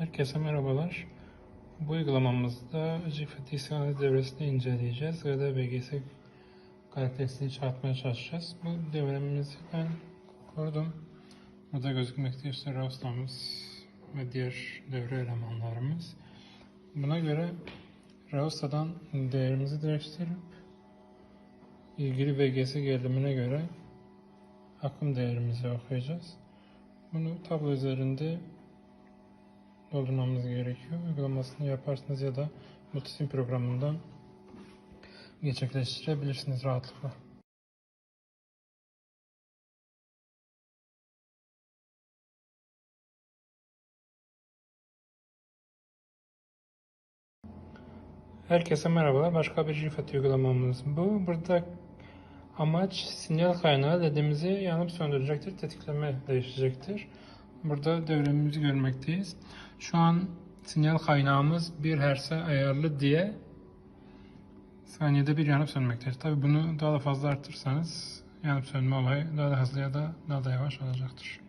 Herkese merhabalar. Bu uygulamamızda GFT istihanet devresini inceleyeceğiz ve de BGS karakteristiğini çıkartmaya çalışacağız. Bu devremizi ben kurdum. Burada gözükmekte işte Raustamız ve diğer devre elemanlarımız. Buna göre Rausta'dan değerimizi değiştirip ilgili VGS gerilimine göre akım değerimizi okuyacağız. Bunu tablo üzerinde doldurmamız gerekiyor. Uygulamasını yaparsınız ya da Multisim programından gerçekleştirebilirsiniz rahatlıkla. Herkese merhabalar. Başka bir GFT uygulamamız bu. Burada amaç sinyal kaynağı ledimizi yanıp söndürecektir. Tetikleme değişecektir. Burada devremizi görmekteyiz. Şu an sinyal kaynağımız 1 Hz'e ayarlı diye saniyede bir yanıp sönmektedir. Tabi bunu daha da fazla arttırırsanız yanıp sönme olayı daha da hızlı ya da daha da yavaş olacaktır.